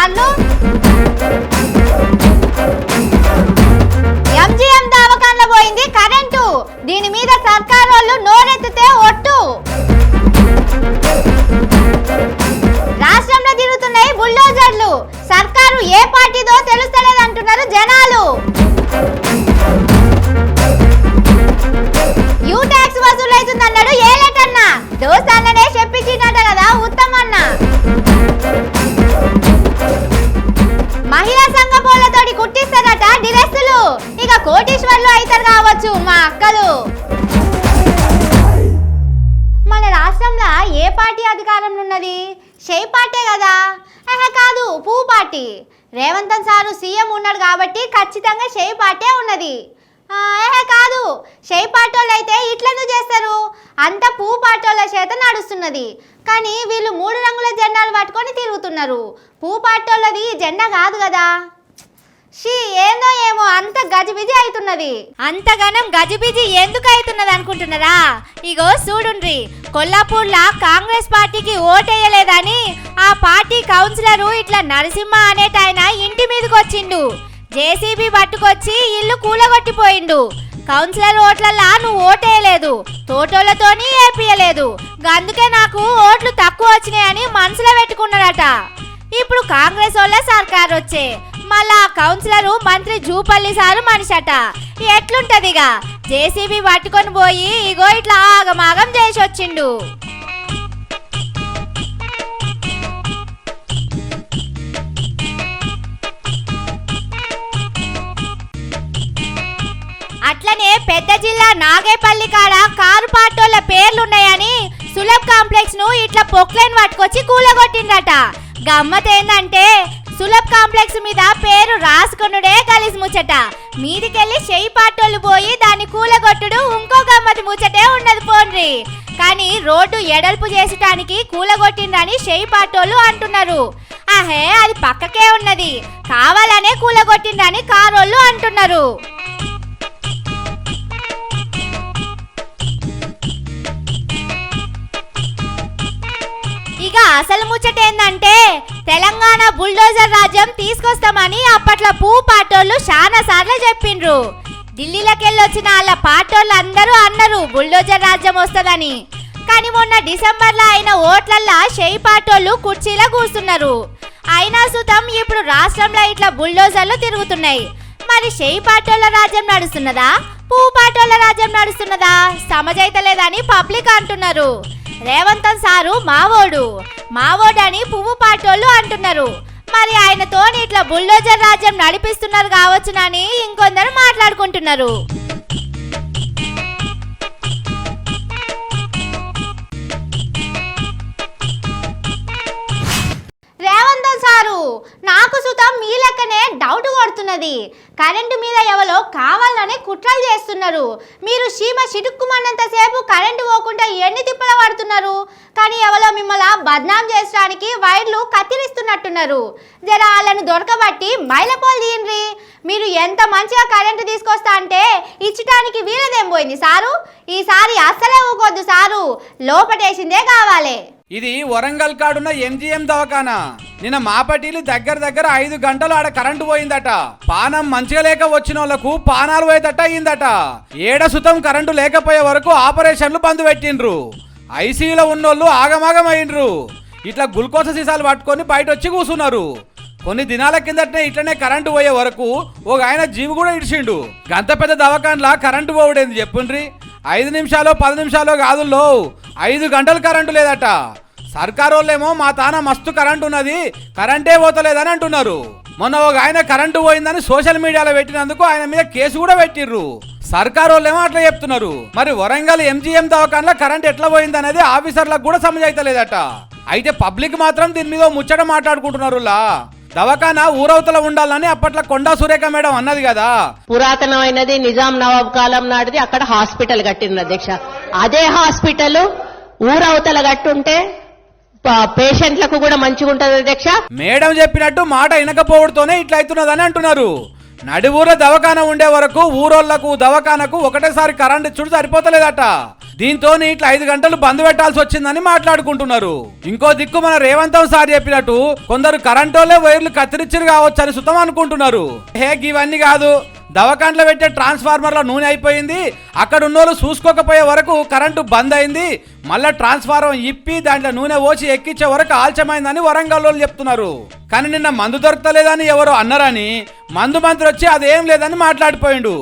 Ah, malos అధికారంలో షే party కదా. ఆహా కాదు పువ్వు పార్టీ. రేవంతన్ సారు సీఎం ఉన్నాడు కాబట్టి ఖచ్చితంగా షే పార్టీ ఉన్నది. ఏహే కాదు షే పాటోళ్ళు అయితే ఇట్లెందుకు చేస్తారు? అంత పువ్వు పాటోళ్ళ చేత నడుస్తున్నది. కానీ వీళ్ళు మూడు రంగుల జెండాలు పట్టుకొని తిరుగుతున్నారు. పువ్వు పాటోళ్ళది జెండా కాదు కదా. షీ ఏందో ఏమో అంత గజిబిజి అవుతున్నది అంతగానం గజిబిజి ఎందుకు అవుతున్నది అనుకుంటున్నారా? ఇగో చూడుండ్రి కొల్లాపూర్లా కాంగ్రెస్ పార్టీకి ఓటేయలేదని ఆ పార్టీ కౌన్సిలరు ఇట్లా నరసింహ అనేటాయన ఇంటి మీదకి వచ్చిండు జేసీబీ పట్టుకొచ్చి ఇల్లు కూలగొట్టిపోయిండు. కౌన్సిలర్ ఓట్లల్లా నువ్వు ఓటేయలేదు తోటోళ్ళతోని ఏపియలేదు. అందుకే నాకు ఓట్లు తక్కువ వచ్చినాయని మనసులో పెట్టుకున్నాడట ఇప్పుడు కాంగ్రెస్ వాళ్ళ సర్కార్ వచ్చే మళ్ళా కౌన్సిలర్ మంత్రి జూపల్లి సారు మనిషట. ఎట్లుంటదిగా? జేసీబీ పట్టుకొని పోయి ఇగో ఇట్లా ఆగమాగం చేసి వచ్చిండు అట్లనే పెద్ద జిల్లా నాగేపల్లి కాడ కారు పాటోళ్ళ పేర్లున్నాయని సులభ్ కాంప్లెక్స్ను ఇట్లా పొక్లైన్ పట్టుకొచ్చి కూలగొట్టిండట గమ్మత్ ఏందంటే సులభ్ కాంప్లెక్స్ మీద పేరు రాసుకునుడే కలిసి ముచ్చట. మీదికెళ్ళి చెయ్యి పాటోళ్ళు పోయి దాన్ని కూలగొట్టుడు ఇంకో గమ్మతి ముచ్చటే ఉన్నది పోండ్రి కానీ రోడ్డు ఎడల్పు చేసటానికి కూలగొట్టిందని చెయ్యి పాటోళ్ళు అంటున్నారు. ఆహే అది పక్కకే ఉన్నది. కావాలనే కూలగొట్టిందని కారోళ్ళు అంటున్నారు. అసలు ముచ్చట ఏందంటే తెలంగాణ బుల్డోజర్ రాజ్యం తీసుకొస్తామని అప్పట్లో పూ పాటోళ్ళు చాలా సార్లు చెప్పిండ్రు. ఢిల్లీలోకి వచ్చిన వాళ్ళ పాటోళ్ళు అందరూ అన్నారు బుల్డోజర్ రాజ్యం వస్తుందని. కానీ మొన్న డిసెంబర్లో అయిన ఓట్లల్లా షెయి పాటోళ్ళు కుర్చీలో కూర్చున్నారు. అయినా సుతం ఇప్పుడు రాష్ట్రంలో ఇట్లా బుల్డోజర్లు తిరుగుతున్నాయి. మరి షెయి పాటోళ్ళ రాజ్యం నడుస్తున్నదా? పూ పాటోళ్ళ రాజ్యం నడుస్తున్నదా? సమజైతలేదని పబ్లిక్ అంటున్నారు. రేవంతన్ సారు మావోడు. మావోడు అని పువ్వు పాటోళ్ళు అంటున్నారు. మరి ఆయనతోని ఇట్లా బుల్డోజర్ రాజ్యం నడిపిస్తున్నారు కావచ్చునని ఇంకొందరు మాట్లాడుకుంటున్నారు. నాకు సుతం మీ లెక్కనే డౌట్ కొడుతున్నది. కరెంటు మీద ఎవరో కావాలనే కుట్రలు చేస్తున్నారు. మీరు సీమ చిటుక్కుమన్నంతసేపు కరెంటు పోకుండా ఎన్ని తిప్పలు పడుతున్నారు? కానీ ఎవరో మిమ్మల్ని బద్నాం చేసడానికి వైర్లు కత్తిరిస్తున్నట్టున్నారు. జర వాళ్ళను దొరకబట్టి మైలపోలు తీయండి. మీరు ఎంత మంచిగా కరెంటు తీసుకొస్తా అంటే ఇచ్చటానికి వీలదేం పోయింది సారు? ఈసారి అస్సలే ఊకొద్దు సారు. లోపటేసిందే కావాలి. ఇది వరంగల్ కాడున్న ఎంజీఎం దవాఖానా. నిన్న మాపటీలు దగ్గర దగ్గర ఐదు గంటలు ఆడ కరెంటు పోయిందట. పానం మంచిగా లేక వచ్చిన వాళ్ళకు పానాలు పోయేదట అయిందట ఏడ సుతం కరెంటు లేకపోయే వరకు ఆపరేషన్లు బంద్ పెట్టిండ్రు. ఐసీయూలో ఉన్నోళ్ళు ఆగమాగం ఇట్లా గ్లూకోజ సీసాలు పట్టుకొని బయట వచ్చి కూర్చున్నారు కొన్ని దినాల కిందటనే ఇట్లనే కరెంటు పోయే వరకు ఒక ఆయన జీవి కూడా ఇడిచిండు. గంత పెద్ద దవాఖాన్లా కరెంటు పోవడేంది చెప్పుండ్రి? ఐదు నిమిషాలు పది నిమిషాలు కాదుల్లో ఐదు గంటలు కరెంటు లేదట. సర్కార్ వాళ్ళేమో మా తాన మస్తు కరెంటు ఉన్నది కరెంటే పోతలేదని అంటున్నారు. మొన్న ఒక ఆయన కరెంటు పోయిందని సోషల్ మీడియాలో పెట్టినందుకు ఆయన మీద కేసు కూడా పెట్టిర్రు. సర్కారు వాళ్ళేమో అట్లా చెప్తున్నారు. మరి వరంగల్ ఎంజీఎం దవాఖాన్లో కరెంట్ ఎట్లా పోయింది అనేది ఆఫీసర్లకు కూడా సమజైతలేదట అయితే పబ్లిక్ మాత్రం దీని మీద ముచ్చట మాట్లాడుకుంటున్నారు లా. దవాఖానా ఊరవతల ఉండాలని అప్పట్లో కొండా సురేఖ మేడం అన్నది కదా. పురాతనమైనది నిజాం నవాబ్ కాలం నాటిది అక్కడ హాస్పిటల్ కట్టింది అధ్యక్ష. అదే హాస్పిటల్ ఊరవతల కట్టుంటే పేషెంట్లకు కూడా మంచిగా ఉంటది అధ్యక్ష. మేడం చెప్పినట్టు మాట వినకపోవడంతోనే ఇట్లా అవుతున్నదని అంటున్నారు. నడిఊర దవాఖాన ఉండే వరకు ఊరోళ్ళకు దవాఖానకు ఒకటేసారి కరెంట్ ఇచ్చుడు సరిపోతలేదట. దీంతో ఇట్లా ఐదు గంటలు బంద్ పెట్టాల్సి వచ్చిందని మాట్లాడుకుంటున్నారు. ఇంకో దిక్కు మన రేవంత్ సార్ చెప్పినట్టు కొందరు కరెంటోలే వైర్లు కత్తిరించారు కావచ్చు అని సుతం అనుకుంటున్నారు. హే ఇవన్నీ కాదు. దవకాండ్లో పెట్టే ట్రాన్స్ఫార్మర్లో నూనె అయిపోయింది. అక్కడ ఉన్నోళ్ళు చూసుకోకపోయే వరకు కరెంటు బంద్ అయింది. మళ్ళా ట్రాన్స్ఫార్మర్ ఇప్పి దాంట్లో నూనె పోసి ఎక్కించే వరకు ఆలస్యమైందని వరంగల్ వాళ్ళు చెప్తున్నారు. కానీ నిన్న మందు దొరకలేదని ఎవరో అన్నారని మందు మంత్రి వచ్చి అదేం లేదని మాట్లాడిపోయిండు.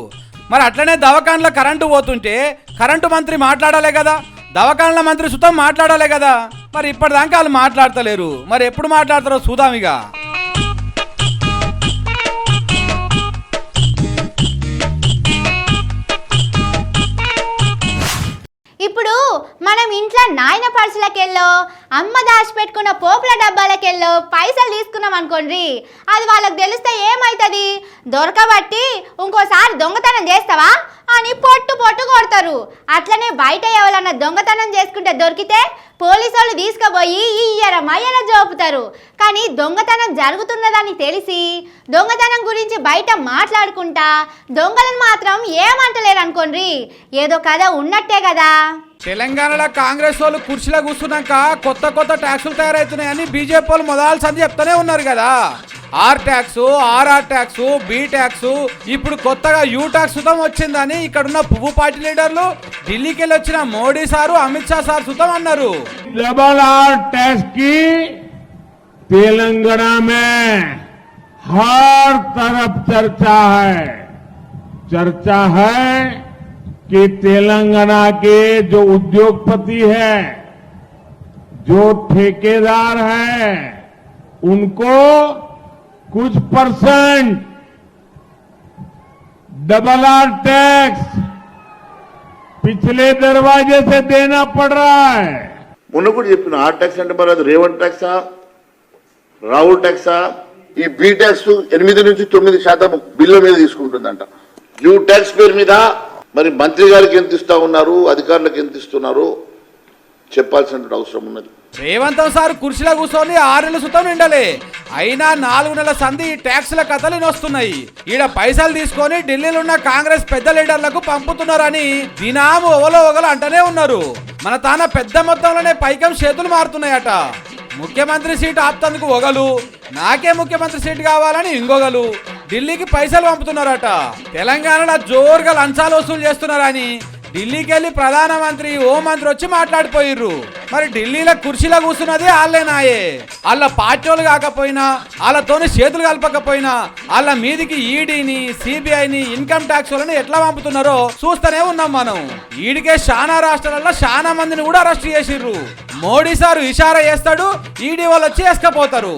మరి అట్లనే దవాఖాన్లో కరెంటు పోతుంటే కరెంటు మంత్రి మాట్లాడాలే కదా. దవాఖాన్ల మంత్రి సుతం మాట్లాడాలే కదా. మరి ఇప్పటిదాకా వాళ్ళు మాట్లాడతలేరు. మరి ఎప్పుడు మాట్లాడతారో చూద్దాం ఇక. మనం ఇంట్లో నాయన పర్సులకెళ్ళో అమ్మ దాచిపెట్టుకున్న పోపుల డబ్బాలకెళ్ళో పైసలు తీసుకున్నాం అనుకోండి అది వాళ్ళకి తెలిస్తే ఏమవుతుంది దొరకబట్టి ఇంకోసారి దొంగతనం చేస్తావా? అని పొట్టు పొట్టు కొడతారు. అట్లనే బయట ఎవరన్నా దొంగతనం చేసుకుంటే దొరికితే పోలీసు వాళ్ళు తీసుకుపోయి ఇయ్యరమయ్యన జోపుతారు. కానీ దొంగతనం జరుగుతున్నదని తెలిసి దొంగతనం గురించి బయట మాట్లాడుకుంటా దొంగలను మాత్రం ఏమంటలేరు అనుకోండి ఏదో కథ ఉన్నట్టే కదా. తెలంగాణలో కాంగ్రెస్ వాళ్ళు కుర్చీలో కూర్చున్నాక కొత్త కొత్త ట్యాక్సులు తయారవుతున్నాయని బీజేపీ వాళ్ళు మొదలు సంది చెప్తూనే ఉన్నారు కదా R tax RR tax B tax ఇప్పుడు కొత్తగా యూ ట్యాక్స్ సుతం వచ్చిందని ఇక్కడున్న పువ్వు పార్టీ లీడర్లు ఢిల్లీకి వెళ్ళి వచ్చిన మోడీ సారు అమిత్ షా సార్ సుతం అన్నారు डबल आर टैक्स की तेलंगाना में हर तरफ चर्चा है चर्चा है कि तेलंगाना के जो उद्योगपति है जो ठेकेदार है उनको कुछ परसेंट डबल आर टैक्स पिछले दरवाजे से देना पड़ रहा है మొన్న కూడా చెప్పిన ఆ ట్యాక్స్ అంటే మరి అది రేవంత్ ట్యాక్సా రాహుల్ ట్యాక్సా ఈ బి ట్యాక్స్ ఎనిమిది నుంచి తొమ్మిది శాతం బిల్లు మీద తీసుకుంటుందంట యూ ట్యాక్స్ పేరు మీద మరి మంత్రి గారికి ఎంత ఇస్తా ఉన్నారు? అధికారులకు ఎంత ఇస్తున్నారు? చెప్పాల్సిన అవసరం ఉన్నది. రేవంత్ సార్ కుర్చీలో కూర్చొని ఆరు నెలల సుతం నిండలే. అయినా నాలుగు నెలల సంధి ట్యాక్స్ల కథలు వస్తున్నాయి ఈడ పైసలు తీసుకొని ఢిల్లీలో ఉన్న కాంగ్రెస్ పెద్ద లీడర్లకు పంపుతున్నారని దినాము ఒవలో ఒగలు అంటనే ఉన్నారు. మన తాన పెద్ద మొత్తంలోనే పైకం చేతులు మారుతున్నాయట. ముఖ్యమంత్రి సీట్ ఆపుతందుకు ఒగలు. నాకే ముఖ్యమంత్రి సీట్ కావాలని ఇంకొగలు. ఢిల్లీకి పైసలు పంపుతున్నారట. తెలంగాణలో జోరుగా లంచాలు వసూలు చేస్తున్నారని ఢిల్లీకి వెళ్ళి ప్రధానమంత్రి హోంమంత్రి వచ్చి మాట్లాడిపోయిర్రు. మరి ఢిల్లీలో కుర్చీలో కూర్చున్నది వాళ్ళేనాయే వాళ్ళ పార్టీలు కాకపోయినా వాళ్ళతోని చేతులు కలపకపోయినా వాళ్ళ మీదికి ఈడీని సిబిఐని ఇన్కమ్ ట్యాక్స్ వాళ్ళని ఎట్లా పంపుతున్నారో చూస్తూనే ఉన్నాం మనం. ఈడికే శానా రాష్ట్రాలలో శానా మందిని కూడా అరెస్ట్ చేసిర్రు. మోడీ సారు ఇషారా చేస్తాడు ఈడీ వాళ్ళు వచ్చి వేసుకపోతారు.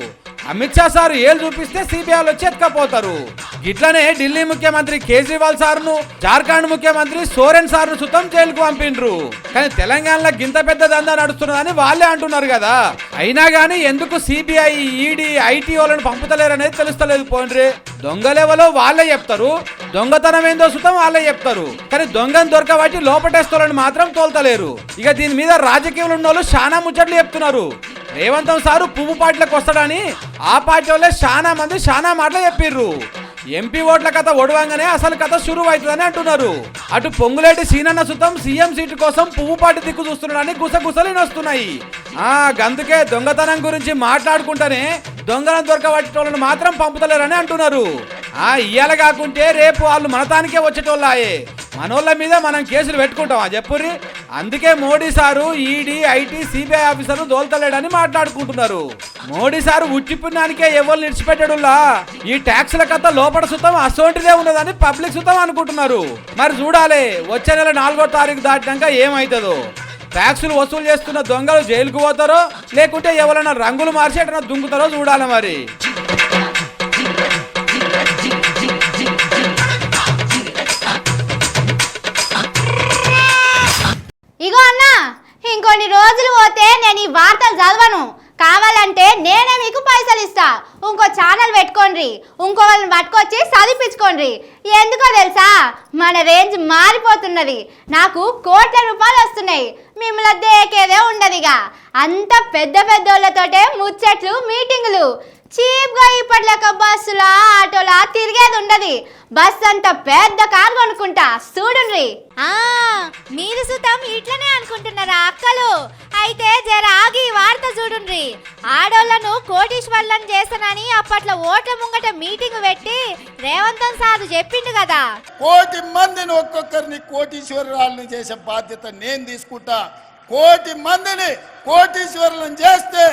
అమిత్ షా సార్ ఏళ్ళు చూపిస్తే సిబిఐ వచ్చి ఎత్తుకపోతారు గిట్లనే ఢిల్లీ ముఖ్యమంత్రి కేజ్రీవాల్ సార్ను జార్ఖండ్ ముఖ్యమంత్రి సోరెన్ సార్ను సుతం జైలుకు పంపిండ్రు. కానీ తెలంగాణలో గింత పెద్ద దందా నడుస్తున్నదని వాళ్ళే అంటున్నారు కదా. అయినా గానీ ఎందుకు సిబిఐ ఈడీ ఐటీ వాళ్ళని పంపుతలేరనేది తెలుస్తలేదు పోండ్రి దొంగలేవలో వాళ్ళే చెప్తారు. దొంగతనం ఏందో సుతం వాళ్ళే చెప్తారు. కానీ దొంగను దొరకబట్టి లోపటేస్తోళ్ళని మాత్రం తోల్తలేరు. ఇక దీని మీద రాజకీయంలో ఉన్న వాళ్ళు చాలా ముచ్చట్లు చెప్తున్నారు. రేవంతం సారు పువ్వు పార్టీలకు వస్తాడని ఆ పార్టీ వాళ్ళే చాలా మంది చాలా మాటలు చెప్పిర్రు. ఎంపీ ఓట్ల కథ ఒడవంగానే అసలు కథ షురు అవుతుందని అంటున్నారు. అటు పొంగులేటి సీనన్న సుతం సీఎం సీటు కోసం పువ్వుపాటి దిక్కు చూస్తున్నాడని గుసగుసలు వస్తున్నాయి ఆ గందుకే దొంగతనం గురించి మాట్లాడుకుంటేనే దొంగలను దొరకబట్టేటోళ్ళని మాత్రం పంపుతలేరని అంటున్నారు. ఆ ఇయ్యాల కాకుంటే రేపు వాళ్ళు మనతానికే వచ్చేటోళ్ళాయే. మనోళ్ళ మీద మనం కేసులు పెట్టుకుంటాం ఆ చెప్పుర్రి? అందుకే Modi sir ED IT CBI officer దోల్తలేడని మాట్లాడుకుంటున్నారు. మోడీ సారు ఉట్టిపుణ్యానికే ఎవరు నిడిచిపెట్టాడులా ఈ ట్యాక్స్ల కథ లోపల సుతం అసోంటిదే ఉన్నదని పబ్లిక్ సుతం అనుకుంటున్నారు. మరి చూడాలి వచ్చే నెల నాలుగో తారీఖు దాటినాక ఏమవుతుందో ట్యాక్సులు వసూలు చేస్తున్న దొంగలు జైలుకు పోతారో లేకుంటే ఎవరైనా రంగులు మార్చి ఎటైనా దుంకుతారో చూడాలి మరి. కొన్ని రోజులు పోతే నేను ఈ వార్తలు చదవను. కావాలంటే నేనే మీకు పైసలు ఇస్తా. ఇంకో ఛానల్ పెట్టుకోండి ఇంకో వాళ్ళని పట్టుకొచ్చి చదివించుకోండి ఎందుకో తెలుసా? మన రేంజ్ మారిపోతున్నది. నాకు కోట్ల రూపాయలు వస్తున్నాయి. మిమ్మల్ని దేకేదే ఉండదిగా. అంత పెద్ద పెద్ద వాళ్ళతోటే ముచ్చట్లు మీటింగులు. చీప్గా ఇప్పటిలాక బస్సులా ఆటోలా తిరిగేది ఉండదు. బస్ అంత పెద్ద కారు కొనుక్కుంటా చూడుండ్రి. ఆ మీరు సుతం ఇట్లనే అనుకుంటున్నారా అక్కలు? అయితే జర ఆగి ఈ వార్త చూడుండ్రి. ఆడోళ్ళను కోటీశ్వర్లను చేస్తానని అప్పట్లో ఓట్ల ముంగట మీటింగ్ పెట్టి రేవంతన్ సారు చెప్పిండు కదా. కోటి మందిని ఒక్కొక్కరిని కోటీశ్వరురాలని చేసే బాధ్యత నేను తీసుకుంటా. కోటి మందిని కోటీశ్వరులను చేస్తే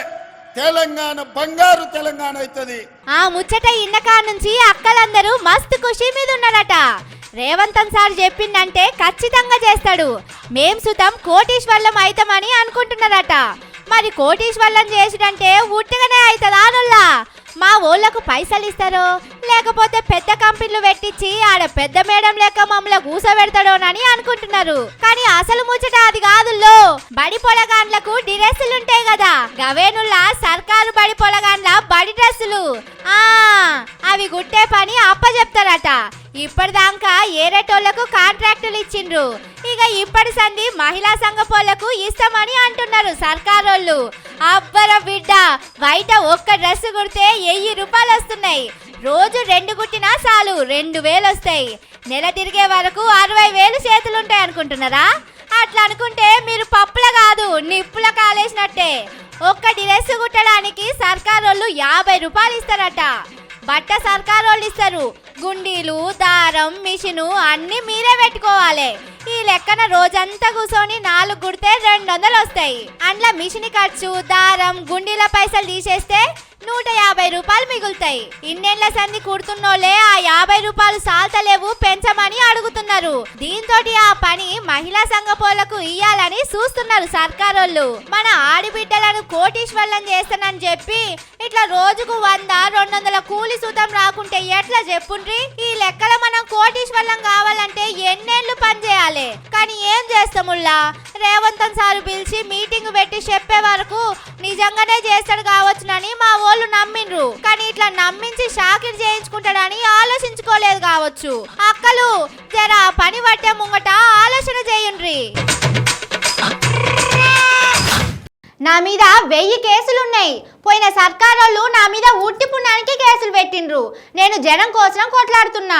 తెలంగాణ బంగారు తెలంగాణ అవుతుంది. ఆ ముచ్చట ఇన్నకా నుంచి అక్కలందరూ మస్తు ఖుషి మీద ఉన్నారట. రేవంతం సార్ చెప్పిందంటే ఖచ్చితంగా చేస్తాడు. మేం సుతం కోటీశ్వర్లం అవుతామని అనుకుంటున్నారట. మరి కోటీశ్వర్లం చేసుడంటే ఉట్టిగానే అవుతుందా అనుల్లా మా ఊళ్ళకు పైసలు ఇస్తారో లేకపోతే పెద్ద కంపెనీలు పెట్టించి ఆడ పెద్ద మేడం లేక మమ్మల్ని కూసబెడతాడోనని అనుకుంటున్నారు. కానీ అసలు ముచ్చట అది కాదుల్లో బడి పొలగాండ్లకు డ్రెస్సులు ఉంటాయి కదా. గవేనుల్లా సర్కారు బడి పొలగాండ్ల బడి డ్రెస్సులు. ఆ అవి గుట్టే పని అప్ప చెప్తారట ఇప్పటిదాకా ఏరేటోళ్ళకు కాంట్రాక్టులు ఇచ్చిండ్రు. ఇక ఇప్పటి సంధి మహిళా సంఘపోళ్ళకు ఇస్తామని అంటున్నారు సర్కారోళ్ళు. అబ్బర బిడ్డ బయట ఒక్క డ్రెస్ కుడితే వెయ్యి రూపాయలు వస్తున్నాయి రోజు రెండు గుట్టినా చాలు రెండు వేలు వస్తాయి నెల తిరిగే వరకు అరవై వేలు చేతులు ఉంటాయి అనుకుంటున్నారా? అట్లా అనుకుంటే మీరు పప్పుల కాదు నిప్పుల కాలేసినట్టే. ఒక్క డ్రెస్ కుట్టడానికి సర్కారోళ్ళు యాభై రూపాయలు ఇస్తారట. బట్ట సర్కారోళ్ళు ఇస్తారు. గుండీలు దారం మిషను అన్నీ మీరే పెట్టుకోవాలి. ఈ లెక్కన రోజంతా కూర్చొని నాలుగు కుడితే రెండు వందలు వస్తాయి. అండ్ల మిషన్ ఖర్చు దారం గుండీల పైసలు తీసేస్తే నూట యాభై రూపాయలు మిగులుతాయి. ఇన్నేళ్ళ సంధి కుడుతున్నోళ్ళే ఆ యాభై రూపాయలు సాల్తలేవు పెంచమని అడుగుతున్నారు. దీంతో ఆ పని మహిళా సంఘపోలకు ఇయ్యాలని చూస్తున్నారు సర్కారోళ్ళు. మన ఆడిబిడ్డలను కోటీశ్వర్లం చేస్తానని చెప్పి ఇట్లా రోజుకు వంద రెండు వందల కూలి సూతం రాకుంటే ఎట్లా చెప్పుండ్రి? ఈ లెక్కల మనం కోటీశ్వర్లం కావాలంటే ఎన్నేళ్ళు పని చేయాలి కానీ ఏం చేస్తాముల్లా రేవంతన్ సార్ పిలిచి మీటింగ్ పెట్టి చెప్పే వరకు నిజంగానే చేస్తాడు కావచ్చునని మా వాళ్ళు నమ్మిండ్రు. కానీ ఇట్లా నమ్మించి షాకిర్ చేయించుకుంటాడని ఆలోచించుకోలేదు కావచ్చు. అక్కలు జరా పని పట్టే ముంగట ఆలోచన చేయండ్రి. నా మీద వెయ్యి కేసులున్నాయి. పోయిన సర్కారోళ్ళు నా మీద ఉట్టి పుణ్యానికి కేసులు పెట్టిండ్రు. నేను జనం కోసం కొట్లాడుతున్నా.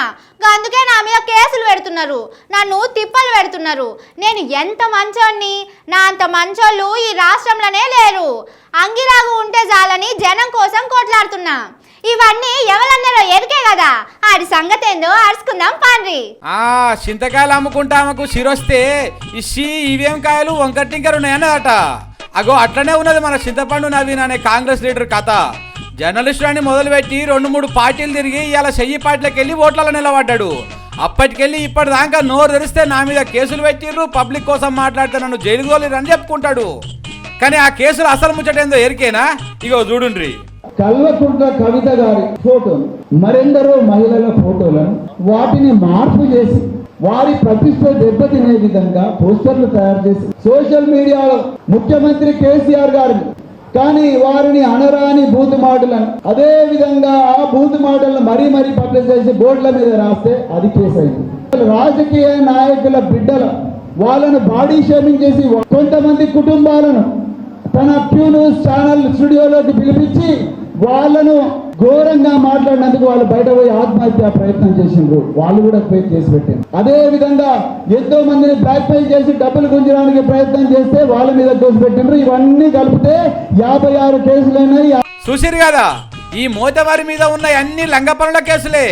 అందుకే నా మీద కేసులు పెడుతున్నారు. నన్ను తిప్పలు పెడుతున్నారు. నేను ఎంత మంచోన్ని నా అంత మంచోళ్ళు ఈ రాష్ట్రంలోనే లేరు. అంగిరాగు ఉంటే చాలని జనం కోసం కొట్లాడుతున్నా. ఇవన్నీ ఎవరన్నారో ఎరికే కదా. ఆడి సంగతి ఏందో అరుచుకుందాం పాండ్రి. ఆ చింతకాయలు అమ్ముకుంటా ఆమెకు సిరొస్తే ఇవేం కాయలు వంకటింకరు ఉన్నాయన్నదట. అగో అట్లనే ఉన్నది మన సిద్ధపండు నవీన్ అనే కాంగ్రెస్ లీడర్ కథ. జర్నలిస్టు అని మొదలుపెట్టి రెండు మూడు పార్టీలు తిరిగి ఇలా చెయ్యి పార్టీలకు వెళ్ళి ఓట్లలో నిలబడ్డాడు. అప్పటికెళ్ళి ఇప్పటిదాకా నోరు తెరిస్తే నా మీద కేసులు పెట్టిర్రు పబ్లిక్ కోసం మాట్లాడితే నన్ను జైలు తోలిరని చెప్పుకుంటాడు. కానీ ఆ కేసులు అసలు ముచ్చటేందో ఎరికేనా ఇగో చూడుండ్రి. కల్వకుంట్ల కవిత గారి ఫోటోలు మరెందరో మహిళల ఫోటోలను వాటిని మార్పు చేసి వారి ప్రతిష్ట దెబ్బతినే విధంగా పోస్టర్లు తయారు చేసి సోషల్ మీడియాలో ముఖ్యమంత్రి కేసీఆర్ గారిని కానీ వారిని అనరాని బూతు మాటలను అదే విధంగా ఆ బూతు మాటలను మరీ మరీ పబ్లిష్ చేసి బోర్డుల మీద రాస్తే అది కేసు అయింది. రాజకీయ నాయకుల బిడ్డల వాళ్ళను బాడీ షేమింగ్ చేసి కొంతమంది కుటుంబాలను తన క్యూ న్యూస్ ఛానల్ స్టూడియోలోకి పిలిపించి వాళ్ళను ఘోరంగా మాట్లాడినందుకు వాళ్ళు బయట పోయి ఆత్మహత్య ప్రయత్నం చేసిండ్రు. వాళ్ళు కూడా ఫేక్ చేసి పెట్టారు అదే విధంగా ఎంతో మందిని బ్లాక్ మెయిల్ చేసి డబ్బులు గుంజడానికి ప్రయత్నం చేస్తే వాళ్ళ మీద కేసు పెట్టిండ్రు. ఇవన్నీ కలిపితే యాభై ఆరు కేసులైనాయి చూసిరు కదా? ఈ మోతవారి మీద ఉన్న అన్ని లంగపనుల కేసులే.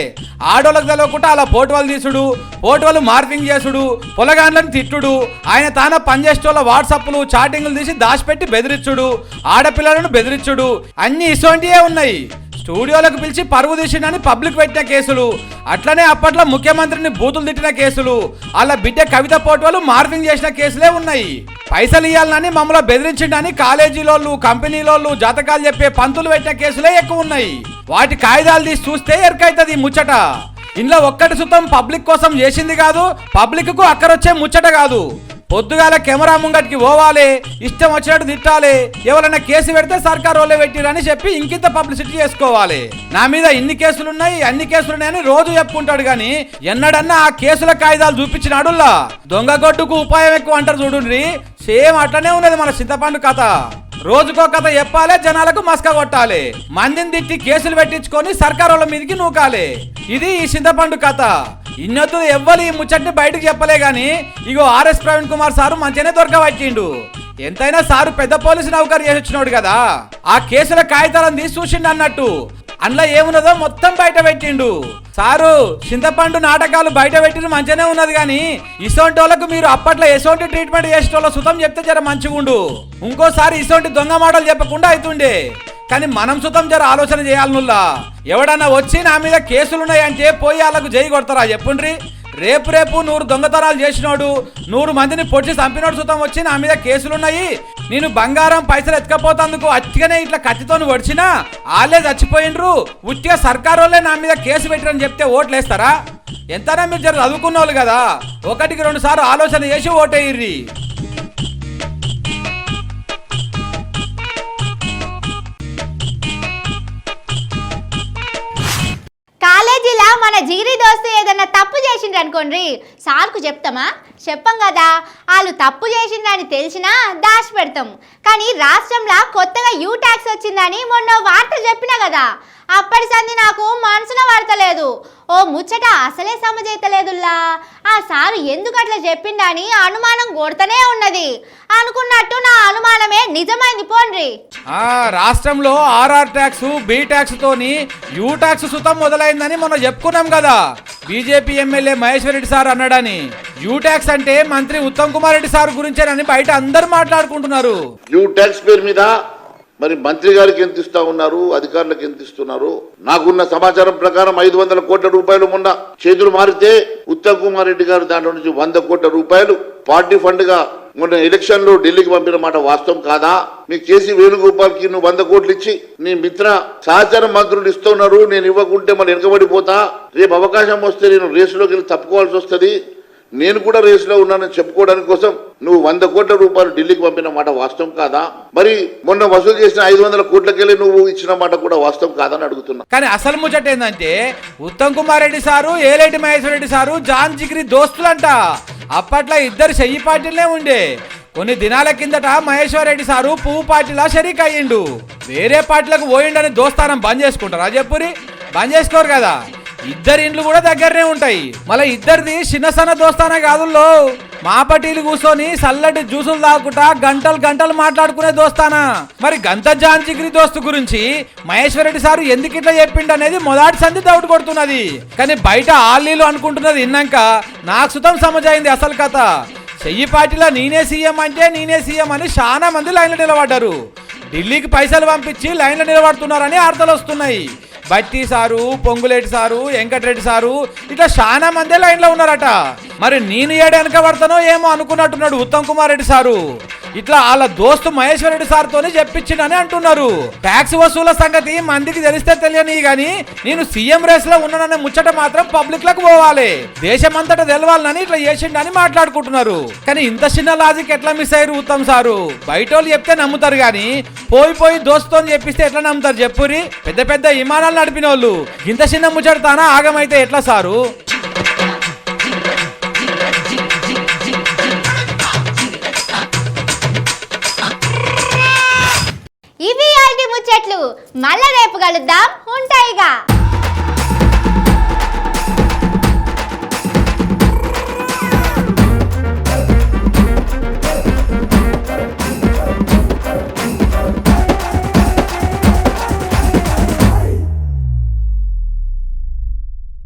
ఆడోళ్ళకు తెలవకుండా అలా పోటువలు తీసుడు పోటువలు మార్పింగ్ చేసుడు పొలగాండ్లను తిట్టుడు ఆయన తాన పనిచేసేటోళ్ళ వాట్సాప్లు చాటింగ్లు తీసి దాచిపెట్టి బెదిరించుడు ఆడపిల్లలను బెదిరించుడు. అన్ని ఇసోంటియే ఉన్నాయి. స్టూడియోలకు పిలిచి పరువు తీసిండని పబ్లిక్ పెట్టిన కేసులు. అట్లనే అప్పట్లో ముఖ్యమంత్రిని బూతులు తిట్టిన కేసులు. అలా బిడ్డ కవిత పోటోలు మార్పింగ్ చేసిన కేసులే ఉన్నాయి. పైసలు ఇవ్వాలని మమ్మల్ని బెదిరించిండని కాలేజీలోళ్ళు కంపెనీలోళ్ళు జాతకాలు చెప్పే పంతులు పెట్టిన కేసులే ఎక్కువ ఉన్నాయి. వాటి కాగితాలు తీసి చూస్తే ఎరకైతుంది ఈ ముచ్చట. ఇంట్లో ఒక్కటి సుతం పబ్లిక్ కోసం చేసింది కాదు పబ్లిక్కు అక్కరొచ్చే ముచ్చట కాదు. పొద్దుగాల కెమెరా ముంగటికి పోవాలి ఇష్టం వచ్చినట్టు తిట్టాలి ఎవరైనా కేసు పెడితే సర్కార్ వాళ్ళే పెట్టిరని చెప్పి ఇంకింత పబ్లిసిటీ చేసుకోవాలి. నా మీద ఇన్ని కేసులు ఉన్నాయి అన్ని కేసులు ఉన్నాయని రోజు చెప్పుకుంటాడు కానీ ఎన్నడన్నా ఆ కేసుల కాగితాలు చూపించినాడుల్లా. దొంగ గొడ్డుకు ఉపాయం ఎక్కువ అంటారు చూడండి సేమ్ అట్లనే ఉన్నది మన చింతపండు కథ. రోజుకో కథ చెప్పాలి జనాలకు మస్క కొట్టాలి. మందిని తిట్టి కేసులు పెట్టించుకొని సర్కారుల మీదకి నూకాలి. ఇది ఈ చింతపండు కథ. ఇన్నొద్దు ఎవ్వరు ఈ ముచ్చట్ని బయటకు చెప్పలే గాని ఇగో ఆర్ఎస్ ప్రవీణ్ కుమార్ సారు మంచిగానే దొరకవచ్చిండు ఎంతైనా సారు పెద్ద పోలీసు నౌకరు చేసి వచ్చినాడు కదా. ఆ కేసుల కాగితాలను తీసి చూసిండు అన్నట్టు. అందులో ఏమున్నదో మొత్తం బయట పెట్టిండు. సారు చింతపండు నాటకాలు బయట పెట్టిన మంచిగానే ఉన్నది కానీ ఇసోంటి వాళ్ళకు మీరు అప్పట్లో ఎసోంటి ట్రీట్మెంట్ చేసిన వాళ్ళ సుతం చెప్తే జర మంచిగుండు. ఇంకోసారి ఇసోంటి దొంగ మాటలు చెప్పకుండా అవుతుండే కానీ మనం సుతం జర ఆలోచన చేయాలనుల్లా. ఎవడన్నా వచ్చి నా మీద కేసులున్నాయంటే పోయి వాళ్ళకు జై కొడతారా చెప్పుండ్రి? రేపు రేపు నూరు దొంగతనాలు చేసినోడు నూరు మందిని పొడిచి చంపినోడు సుతం వచ్చి నా మీద కేసులున్నాయి. నేను బంగారం పైసలు ఎత్తుకపోతందుకు అట్టిగానే ఇట్లా కత్తితోని వడిచినా వాళ్ళే చచ్చిపోయిండ్రు. ఉట్టిగా సర్కారు వాళ్ళే నా మీద కేసు పెట్టరని చెప్తే ఓట్లేస్తారా? ఎంతైనా మీరు జర చదువుకున్న వాళ్ళు కదా. ఒకటికి రెండు సార్లు ఆలోచన చేసి ఓటేయిర్రి. మన జిగిరి దోస్తు ఏదన్నా తప్పు చేసిండ్రు అనుకోండి సార్కు చెప్తామా? చెప్పం కదా. వాళ్ళు తప్పు చేసిందని తెలిసినా దాచి పెడతాం. కానీ రాష్ట్రంలో కొత్తగా యూ ట్యాక్స్ వచ్చిందని మొన్న వార్త చెప్పినా కదా అప్పటి సంది నాకు మనసున పడతలేదు. ఓ ముచ్చట అసలే సమజైతలేదుల్లా. ఆ సారు ఎందుకు అట్లా చెప్పిండని అనుమానం కొడుతూనే ఉన్నది. అనుకున్నట్టు నా అనుమానమే నిజమైంది పోండ్రి ఆ రాష్ట్రంలో ఆర్ఆర్ ట్యాక్స్ బి ట్యాక్స్ తోని యూ ట్యాక్స్ సుతం మొదలైందని మొన్న చెప్పుకున్నాం కదా. BJP MLA Maheshwar Reddy sir అన్నాడని. యూ ట్యాక్స్ అంటే మంత్రి ఉత్తమ్ కుమార్ రెడ్డి సార్ గురించేనని బయట అందరు మాట్లాడుకుంటున్నారు. న్యూ ట్యాక్స్ పేరు మీద మరి మంత్రి గారికి ఎంత ఇస్తా ఉన్నారు? అధికారులకు ఎంత ఇస్తున్నారు? నాకున్న సమాచారం ప్రకారం ఐదు వందల కోట్ల రూపాయలు మొన్న చేతులు మారితే ఉత్తమ్ కుమార్ రెడ్డి గారు దాంట్లో నుంచి వంద కోట్ల రూపాయలు పార్టీ ఫండ్గా మొన్న ఎలక్షన్లో ఢిల్లీకి పంపిన మాట వాస్తవం కాదా? మీ కేసీ వేణుగోపాల్కి నువ్వు వంద కోట్లు ఇచ్చి నీ మిత్ర సహచార మంత్రులు ఇస్తున్నారు నేను ఇవ్వకుంటే మరి వెనకబడిపోతా? రేపు అవకాశం వస్తే నేను రేసులోకి వెళ్ళి తప్పుకోవాల్సి వస్తుంది. నేను కూడా రేసులో ఉన్నానని చెప్పుకోవడానికి కోసం నువ్వు వంద కోట్ల రూపాయలు ఢిల్లీకి పంపిన మాట వాస్తవం కాదా? మరి మొన్న వసూలు చేసిన ఐదు వందల కోట్లకెళ్ళి నువ్వు ఇచ్చిన మాట కూడా వాస్తవం కాదని అడుగుతున్నా. కానీ అసలు ముచ్చట ఏంటంటే ఉత్తమ్ కుమార్ రెడ్డి సారు ఏలేటి మహేశ్వర రెడ్డి సారు జాన్ జిగిరి దోస్తులంట. అప్పట్లో ఇద్దరు చెయ్యి పార్టీలనే ఉండే. కొన్ని దినాల కిందట మహేశ్వర్ రెడ్డి సారు పువ్వు పార్టీలా షరీక్ అయ్యిండు. వేరే పార్టీలకు పోయిండని దోస్తానం బంద్ చేసుకుంటారా. చెప్పురి బంద్ చేసుకోరు కదా. ఇద్దరి ఇండ్లు కూడా దగ్గరనే ఉంటాయి. మళ్ళీ ఇద్దరిది చిన్న సన్న దోస్తానే కాదుల్లో మాపటీలు కూర్చొని చల్లటి జ్యూసులు తాగుకుంటా గంటలు గంటలు మాట్లాడుకునే దోస్తానా? మరి గంత జాన్జిగిరి దోస్తు గురించి మహేశ్వరరెడ్డి సారు ఎందుకు ఇట్లా చెప్పిండు అనేది మొదటి సంధి డౌట్ కొడుతున్నది. కానీ బయట ఆళ్ళీలు అనుకుంటున్నది విన్నాక నాకు సుతం సమజైంది అసలు కథ. చెయ్యి పార్టీలో నేనే సీఎం అంటే నేనే సీఎం అని చాలా మంది లైన్లో నిలబడ్డారు. ఢిల్లీకి పైసలు పంపించి లైన్లో నిలబడుతున్నారని వార్తలు వస్తున్నాయి. Bhatti sir Ponguleti sir Venkatareddy sir ఇట్లా చాలా మందే లైన్లో ఉన్నారట. మరి నేను ఏడు వెనక పడతానో ఏమో అనుకున్నట్టున్నాడు ఉత్తమ్ కుమార్ రెడ్డి సారు. ఇట్లా వాళ్ళ దోస్తు మహేశ్వర రెడ్డి సార్తోనే చెప్పించిండని అంటున్నారు. ట్యాక్స్ వసూల సంగతి మందికి తెలిస్తే తెలియని గాని నేను సీఎం రేస్లో ఉన్నాననే ముచ్చట మాత్రం పబ్లిక్లకు పోవాలి. దేశమంతటా తెలవాలని ఇట్లా చేసిండని మాట్లాడుకుంటున్నారు. కానీ ఇంత చిన్న లాజిక్ ఎట్లా మిస్ అయ్యారు ఉత్తమ్ సారు? బయట వాళ్ళు చెప్తే నమ్ముతారు గాని పోయి పోయి దోస్తుతో చెప్పిస్తే ఎట్లా నమ్ముతారు చెప్పురి? పెద్ద పెద్ద విమానాలు నడిపిన వాళ్ళు ఇంత చిన్న ముచ్చట తానా ఆగమైతే ఎట్లా సారు? ముచ్చట్లు. మళ్ళా రేపు కలుద్దాం. ఉంటాయిగా.